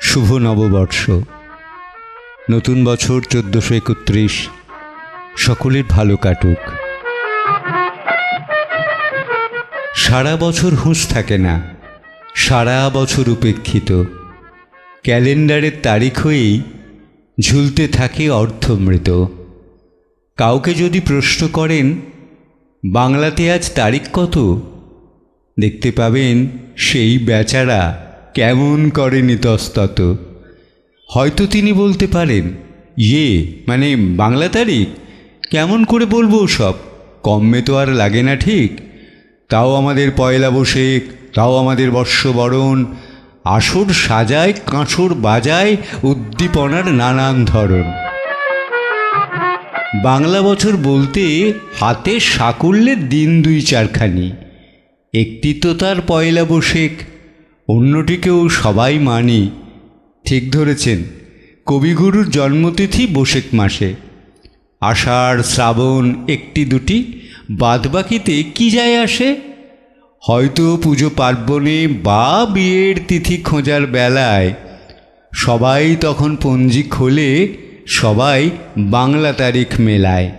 শুভ নববর্ষ। নতুন বছর চোদ্দোশো একত্রিশ। সকলের ভালো কাটুক। সারা বছর হুঁশ থাকে না। সারা বছর উপেক্ষিত। ক্যালেন্ডারের তারিখ হয়েই ঝুলতে থাকে অর্ধমৃত। কাউকে যদি প্রশ্ন করেন, বাংলাতে আজ তারিখ কত? দেখতে পাবেন সেই বেচারা কেমন করেনি তস্তত হয়তো তিনি বলতে পারেন ইয়ে মানে বাংলা তারিখ? কেমন করে বলব সব? কমে তো আর লাগে না ঠিক। তাও আমাদের পয়লা বৈশাখ, তাও আমাদের বর্ষবরণ আসর সাজায় কাঁসর বাজায়, উদ্দীপনার নানান ধরন। বাংলা বছর বলতে হাতে সাকুল্যের দিন দুই চারখানি। একটি তো তার পয়লা বৈশাখ, অন্যটিকেও সবাই মানি। ঠিক ধরেছেন, কবিগুরুর জন্মতিথি বৈশাখ মাসে। আষাঢ়, শ্রাবণ, একটি দুটি, বাদবাকিতে কি যায় আসে? হয়তো পুজো পার্বণে বা বিয়ের তিথি খোঁজার বেলায় সবাই তখন পঞ্জি খোলে, সবাই বাংলা তারিখ মেলায়।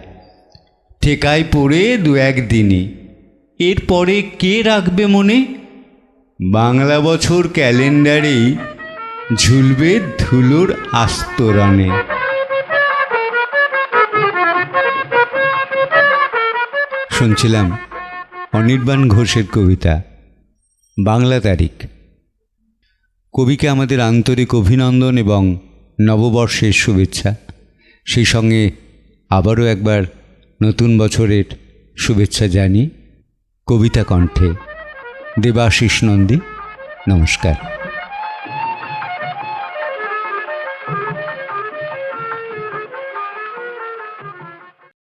ঠেকায় পড়ে দু এক দিনই এরপরে কে রাখবে মনে? বাংলা বছর ক্যালেন্ডারেই ঝুলবে ধুলোর আস্তরণে। শুনছিলাম। অনির্বাণ ঘোষের কবিতা, বাংলা তারিখ। কবিকে আমাদের আন্তরিক অভিনন্দন এবং নববর্ষের শুভেচ্ছা। সেই সঙ্গে আবারও একবার নতুন বছরের শুভেচ্ছা জানি কবিতা কণ্ঠে দেবাশিস নন্দী, নমস্কার।